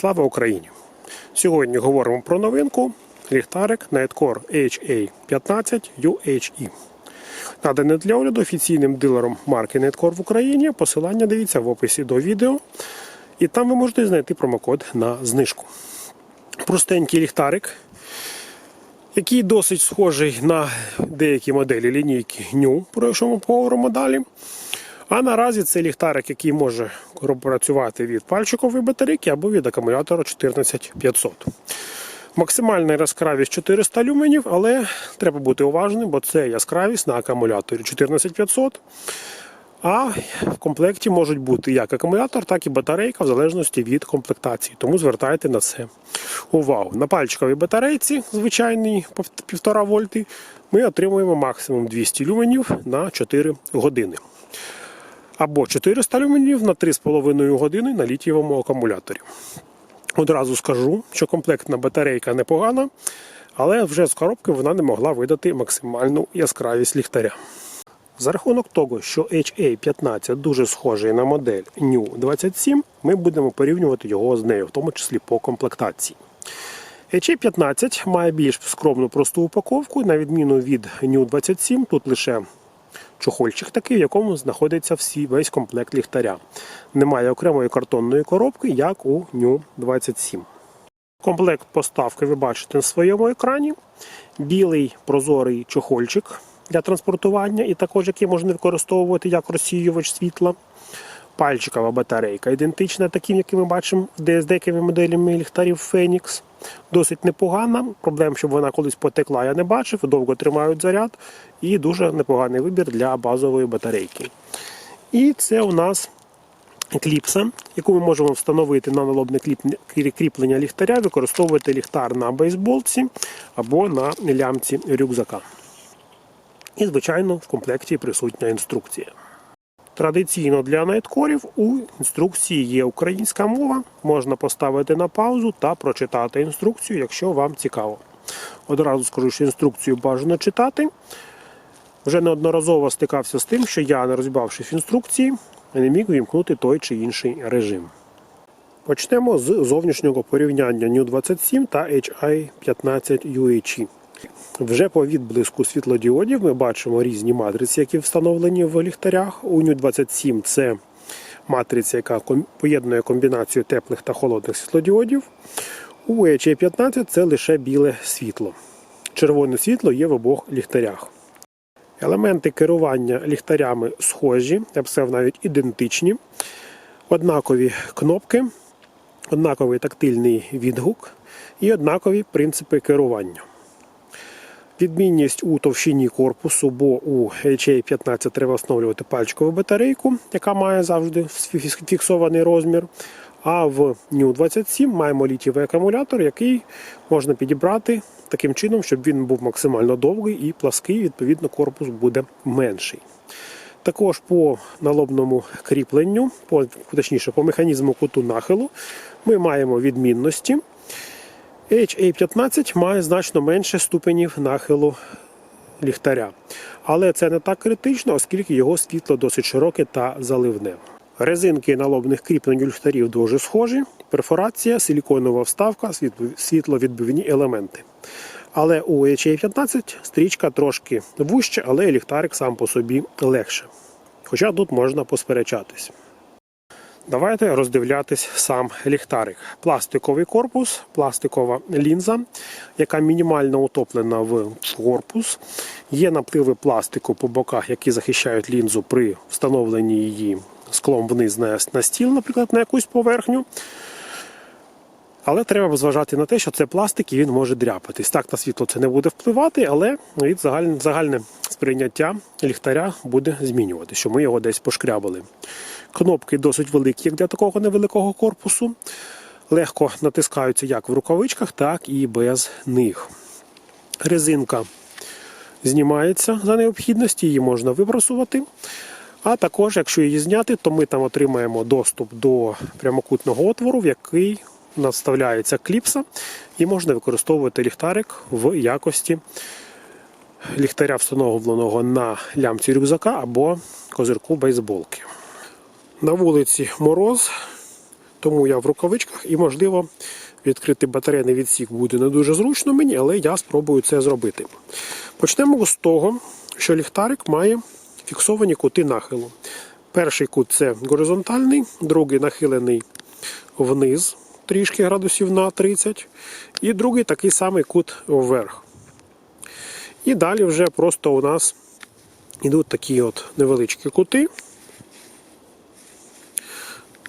Слава Україні! Сьогодні говоримо про новинку ліхтарик Nightcore HA15 UHE. Наданий для огляду офіційним дилером марки Nightcore в Україні. Посилання дивіться в описі до відео. І там ви можете знайти промокод на знижку. Простенький ліхтарик, який досить схожий на деякі моделі лінійки New, про якщо ми поговоримо далі. А наразі це ліхтарик, який може працювати від пальчикової батарейки або від акумулятора 14500. Максимальна яскравість 400 люменів, але треба бути уважним, бо це яскравість на акумуляторі 14500. А в комплекті можуть бути як акумулятор, так і батарейка, в залежності від комплектації. Тому звертайте на це увагу. На пальчиковій батарейці, звичайній 1,5 вольти, ми отримуємо максимум 200 люменів на 4 години. Або 400 люменів на 3,5 години на літієвому акумуляторі. Одразу скажу, що комплектна батарейка непогана, але вже з коробки вона не могла видати максимальну яскравість ліхтаря. За рахунок того, що HA15 дуже схожий на модель New 27, ми будемо порівнювати його з нею, в тому числі по комплектації. HA15 має більш скромну просту упаковку, на відміну від New 27, тут лише чохольчик такий, в якому знаходиться всі, весь комплект ліхтаря. Немає окремої картонної коробки, як у New 27. Комплект поставки ви бачите на своєму екрані. Білий прозорий чохольчик для транспортування, і також який можна використовувати як розсіювач світла. Пальчикова батарейка, ідентична таким, який ми бачимо де з деякими моделями ліхтарів Phoenix. Досить непогана. Проблем, щоб вона колись потекла, я не бачив. Довго тримають заряд. І дуже непоганий вибір для базової батарейки. І це у нас кліпса, яку ми можемо встановити на налобне кріплення ліхтаря, використовувати ліхтар на бейсболці або на лямці рюкзака. І, звичайно, в комплекті присутня інструкція. Традиційно для найткорів у інструкції є українська мова. Можна поставити на паузу та прочитати інструкцію, якщо вам цікаво. Одразу скажу, що інструкцію бажано читати. Вже неодноразово стикався з тим, що я, не розібравшись в інструкції, не міг вімкнути той чи інший режим. Почнемо з зовнішнього порівняння New 27 та HI15 UHE. Вже по відблиску світлодіодів ми бачимо різні матриці, які встановлені в ліхтарях. У New 27 це матриця, яка поєднує комбінацію теплих та холодних світлодіодів. У HA15 це лише біле світло. Червоне світло є в обох ліхтарях. Елементи керування ліхтарями схожі, я б сказав, навіть ідентичні. Однакові кнопки, однаковий тактильний відгук і однакові принципи керування. Відмінність у товщині корпусу, бо у HA15 треба встановлювати пальчикову батарейку, яка має завжди фіксований розмір. А в New 27 маємо літівий акумулятор, який можна підібрати таким чином, щоб він був максимально довгий і плаский, відповідно, корпус буде менший. Також по налобному кріпленню, по, точніше, по механізму куту нахилу, ми маємо відмінності. HA15 має значно менше ступенів нахилу ліхтаря. Але це не так критично, оскільки його світло досить широке та заливне. Резинки налобних кріплень у ліхтарів дуже схожі, перфорація, силіконова вставка, світловідбивні елементи. Але у HA15 стрічка трошки вужча, але ліхтарик сам по собі легше. Хоча тут можна посперечатись. Давайте роздивлятись сам ліхтарик. Пластиковий корпус, пластикова лінза, яка мінімально утоплена в корпус. Є напливи пластику по боках, які захищають лінзу при встановленні її склом вниз на стіл, наприклад, на якусь поверхню. Але треба зважати на те, що це пластик і він може дряпатись. Так, на світло це не буде впливати, але від загальне, загальне сприйняття ліхтаря буде змінювати, що ми його десь пошкрябали. Кнопки досить великі, як для такого невеликого корпусу. Легко натискаються як в рукавичках, так і без них. Резинка знімається за необхідності, її можна вибрасувати. А також, якщо її зняти, то ми там отримаємо доступ до прямокутного отвору, в який наставляється кліпса, і можна використовувати ліхтарик в якості ліхтаря, встановленого на лямці рюкзака або козирку бейсболки. На вулиці мороз, тому я в рукавичках і, можливо, відкрити батарейний відсік буде не дуже зручно мені, але я спробую це зробити. Почнемо з того, що ліхтарик має фіксовані кути нахилу. Перший кут це горизонтальний, другий нахилений вниз трішки градусів на 30, і другий такий самий кут вверх. І далі вже просто у нас йдуть такі от невеличкі кути.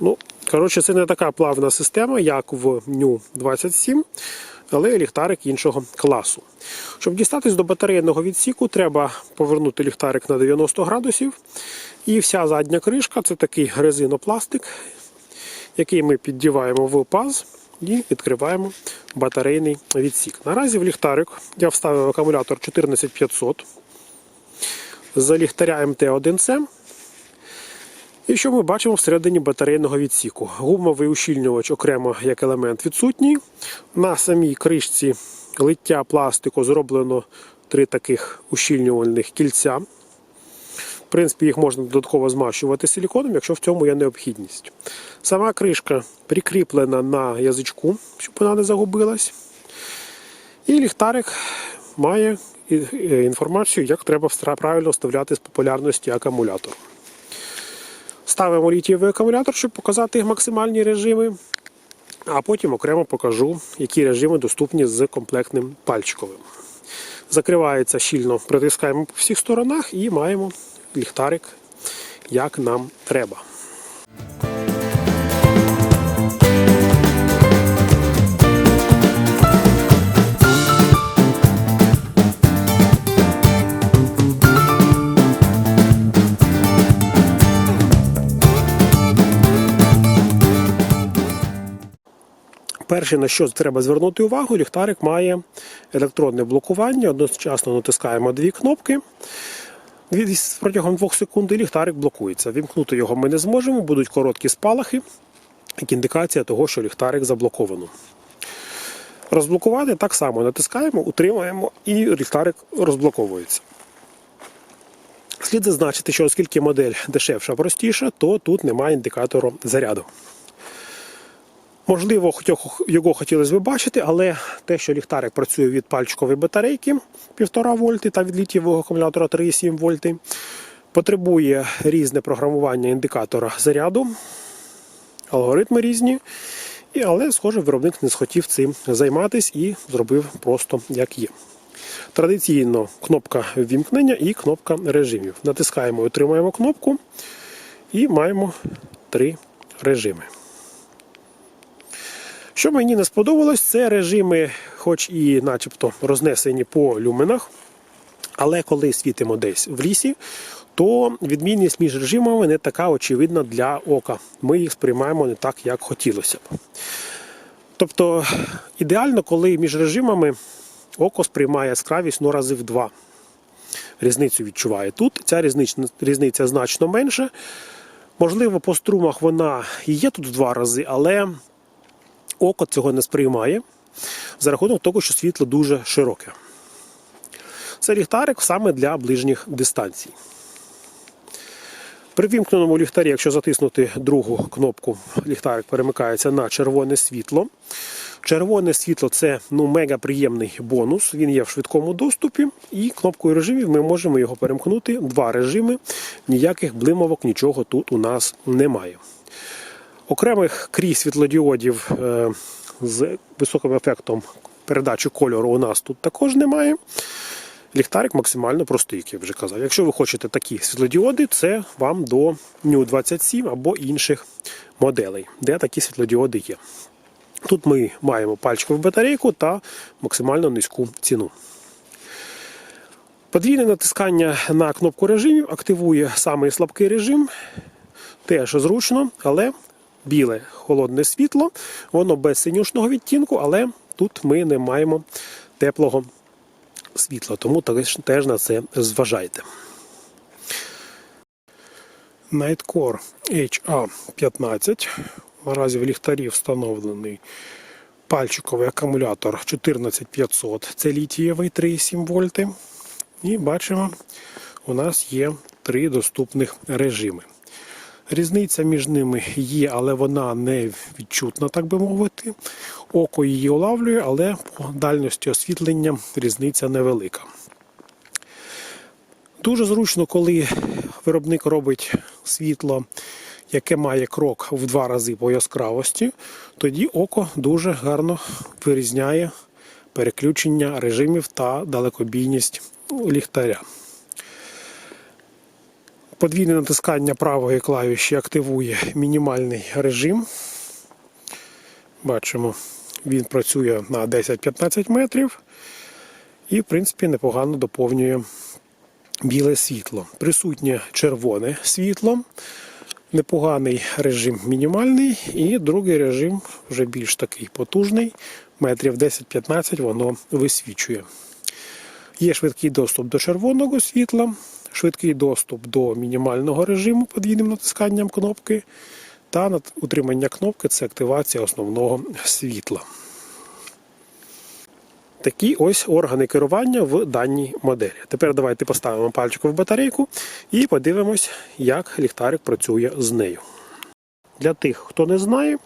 Ну, коротше, це не така плавна система, як в ню 27, але ліхтарик іншого класу. Щоб дістатись до батарейного відсіку, треба повернути ліхтарик на 90 градусів. І вся задня кришка це такий резинопластик, який ми піддіваємо в паз і відкриваємо батарейний відсік. Наразі в ліхтарик я вставив акумулятор 14500 з ліхтаря МТ1С. І що ми бачимо всередині батарейного відсіку? Гумовий ущільнювач окремо як елемент відсутній. На самій кришці лиття пластику зроблено три таких ущільнювальних кільця. В принципі, їх можна додатково змащувати силіконом, якщо в цьому є необхідність. Сама кришка прикріплена на язичку, щоб вона не загубилась. І ліхтарик має е, інформацію, як треба правильно вставляти з популярності акумулятор. Ставимо літієвий акумулятор, щоб показати максимальні режими. А потім окремо покажу, які режими доступні з комплектним пальчиковим. Закривається щільно, притискаємо по всіх сторонах і маємо ліхтарик, як нам треба. Перше, на що треба звернути увагу, ліхтарик має електронне блокування. Одночасно натискаємо дві кнопки. Від- Протягом двох секунд і ліхтарик блокується. Вімкнути його ми не зможемо, будуть короткі спалахи, як індикація того, що ліхтарик заблоковано. Розблокувати так само натискаємо, утримуємо і ліхтарик розблоковується. Слід зазначити, що оскільки модель дешевша, простіша, то тут немає індикатору заряду. Можливо, його хотілося б бачити, але те, що ліхтарик працює від пальчикової батарейки 1,5 вольти та від літієвого акумулятора 3,7 вольти, потребує різне програмування індикатора заряду, алгоритми різні. Але, схоже, виробник не схотів цим займатися і зробив просто як є. Традиційно кнопка ввімкнення і кнопка режимів. Натискаємо і отримуємо кнопку і маємо три режими. Що мені не сподобалось, це режими, хоч і начебто рознесені по люменах, але коли світимо десь в лісі, то відмінність між режимами не така очевидна для ока. Ми їх сприймаємо не так, як хотілося б. Тобто ідеально, коли між режимами око сприймає яскравість ну, рази в два. Різницю відчуває. Тут ця різниця, різниця значно менша. Можливо, по струмах вона і є тут в два рази, але око цього не сприймає за рахунок того, що світло дуже широке. Це ліхтарик саме для ближніх дистанцій. При вімкненому ліхтарі, якщо затиснути другу кнопку, ліхтарик перемикається на червоне світло. Червоне світло це ну, мега приємний бонус. Він є в швидкому доступі, і кнопкою режимів ми можемо його перемкнути. Два режими. Ніяких блимовок, нічого тут у нас немає. Окремих крій світлодіодів е, з високим ефектом передачі кольору у нас тут також немає. Ліхтарик максимально простий, як я вже казав. Якщо ви хочете такі світлодіоди, це вам до New 27 або інших моделей, де такі світлодіоди є. Тут ми маємо пальчикову батарейку та максимально низьку ціну. Подвійне натискання на кнопку режимів активує самий слабкий режим. Теж зручно, але біле холодне світло, воно без синюшного відтінку, але тут ми не маємо теплого світла, тому теж, на це зважайте. Nightcore HA15. Наразі в ліхтарі встановлений пальчиковий акумулятор 14500. Це літієвий 3,7 вольти. І бачимо, у нас є три доступних режими. Різниця між ними є, але вона не відчутна, так би мовити. Око її улавлює, але по дальності освітлення різниця невелика. Дуже зручно, коли виробник робить світло, яке має крок в два рази по яскравості, тоді око дуже гарно вирізняє переключення режимів та далекобійність ліхтаря. Подвійне натискання правої клавіші активує мінімальний режим. Бачимо, він працює на 10-15 метрів і, в принципі, непогано доповнює біле світло. Присутнє червоне світло, непоганий режим мінімальний, і другий режим вже більш такий потужний. Метрів 10-15 воно висвічує. Є швидкий доступ до червоного світла, швидкий доступ до мінімального режиму подвійним натисканням кнопки. Та утримання кнопки це активація основного світла. Такі ось органи керування в даній моделі. Тепер давайте поставимо пальчик в батарейку і подивимось, як ліхтарик працює з нею. Для тих, хто не знає,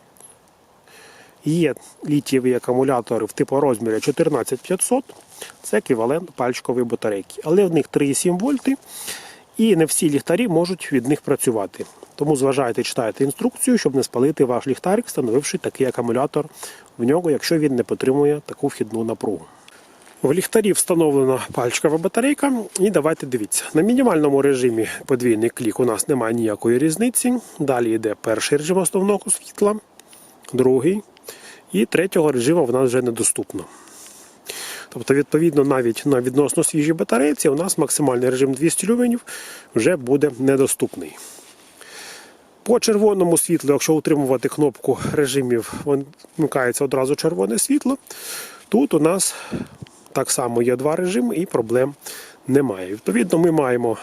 є літієві акумулятори в типу розмірі 14500, це еквівалент пальчикової батарейки. Але в них 3,7 вольти, і не всі ліхтарі можуть від них працювати. Тому зважайте, читайте інструкцію, щоб не спалити ваш ліхтарик, встановивши такий акумулятор в нього, якщо він не потримує таку вхідну напругу. В ліхтарі встановлена пальчикова батарейка. І давайте дивіться. На мінімальному режимі подвійний клік у нас немає ніякої різниці. Далі йде перший режим основного світла, другий. І третього режиму в нас вже недоступно. Тобто, відповідно, навіть на відносно свіжій батарейці у нас максимальний режим 200 люменів вже буде недоступний. По червоному світлу, якщо утримувати кнопку режимів, вмикається одразу червоне світло. Тут у нас так само є два режими і проблем немає. Відповідно, ми маємо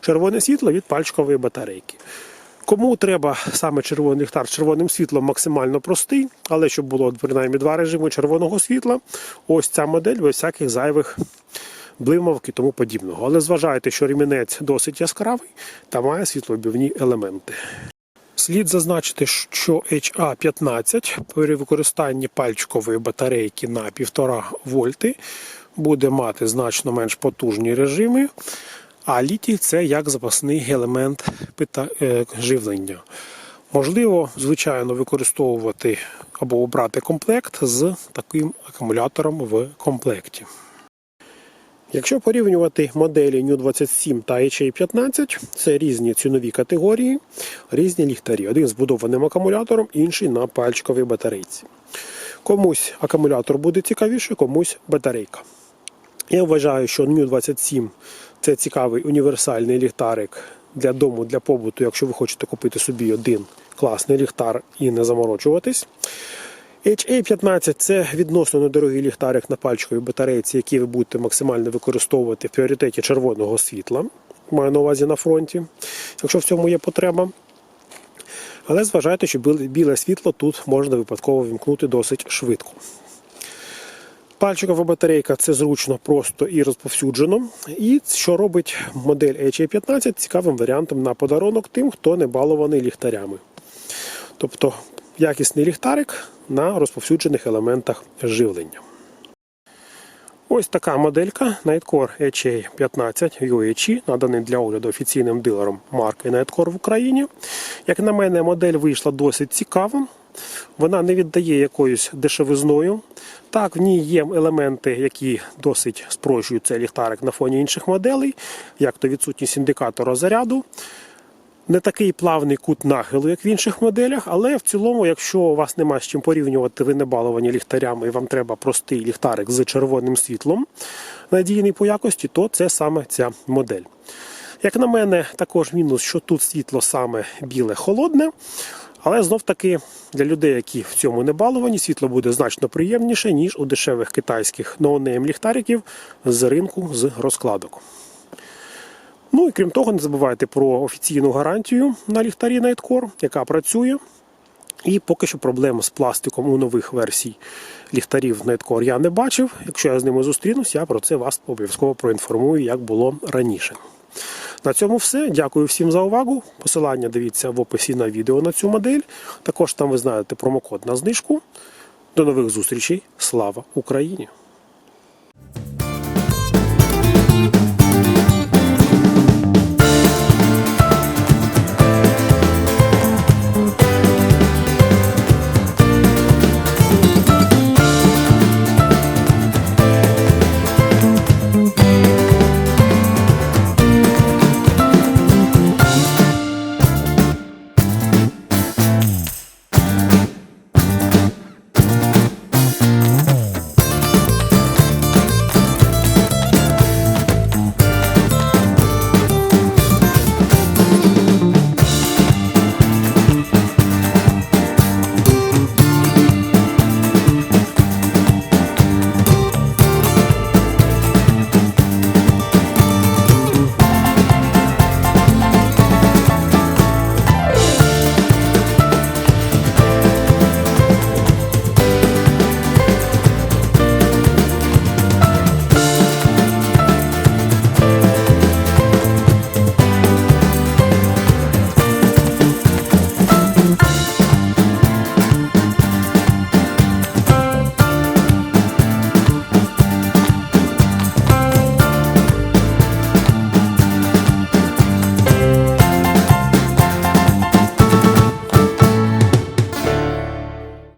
червоне світло від пальчикової батарейки. Кому треба саме червоний ліхтар з червоним світлом максимально простий, але щоб було принаймні два режими червоного світла, ось ця модель без всяких зайвих блимавок і тому подібного. Але зважайте, що ремінець досить яскравий та має світлообівні елементи. Слід зазначити, що HA15 при використанні пальчикової батарейки на 1,5 вольти буде мати значно менш потужні режими, а літій це як запасний елемент е, живлення. Можливо, звичайно, використовувати або обрати комплект з таким акумулятором в комплекті. Якщо порівнювати моделі New 27 та HA15, це різні цінові категорії, різні ліхтарі. Один з збудованим акумулятором, інший на пальчиковій батарейці. Комусь акумулятор буде цікавіше, комусь батарейка. Я вважаю, що New 27 це цікавий універсальний ліхтарик для дому, для побуту, якщо ви хочете купити собі один класний ліхтар і не заморочуватись. HA15 це відносно недорогий ліхтарик на пальчиковій батарейці, який ви будете максимально використовувати в пріоритеті червоного світла. Маю на увазі на фронті, якщо в цьому є потреба. Але зважайте, що біле- світло тут можна випадково вімкнути досить швидко. Пальчикова батарейка це зручно, просто і розповсюджено. І що робить модель HA15 цікавим варіантом на подарунок тим, хто не балований ліхтарями. Тобто якісний ліхтарик на розповсюджених елементах живлення. Ось така моделька Nightcore HA15 UHE, наданий для огляду офіційним дилером марки Nightcore в Україні. Як на мене, модель вийшла досить цікава. Вона не віддає якоюсь дешевизною. Так, в ній є елементи, які досить спрощують цей ліхтарик на фоні інших моделей, як то відсутність індикатора заряду. Не такий плавний кут нахилу, як в інших моделях, але в цілому, якщо у вас нема з чим порівнювати, ви не баловані ліхтарями і вам треба простий ліхтарик з червоним світлом, надійний по якості, то це саме ця модель. Як на мене, також мінус, що тут світло саме біле холодне. Але знов таки для людей, які в цьому не баловані, світло буде значно приємніше, ніж у дешевих китайських ноунейм ліхтариків з ринку з розкладок. Ну і крім того, не забувайте про офіційну гарантію на ліхтарі Nightcore, яка працює. І поки що проблем з пластиком у нових версій ліхтарів Nightcore я не бачив. Якщо я з ними зустрінусь, я про це вас обов'язково проінформую, як було раніше. На цьому все. Дякую всім за увагу. Посилання дивіться в описі на відео на цю модель. Також там ви знаєте промокод на знижку. До нових зустрічей. Слава Україні!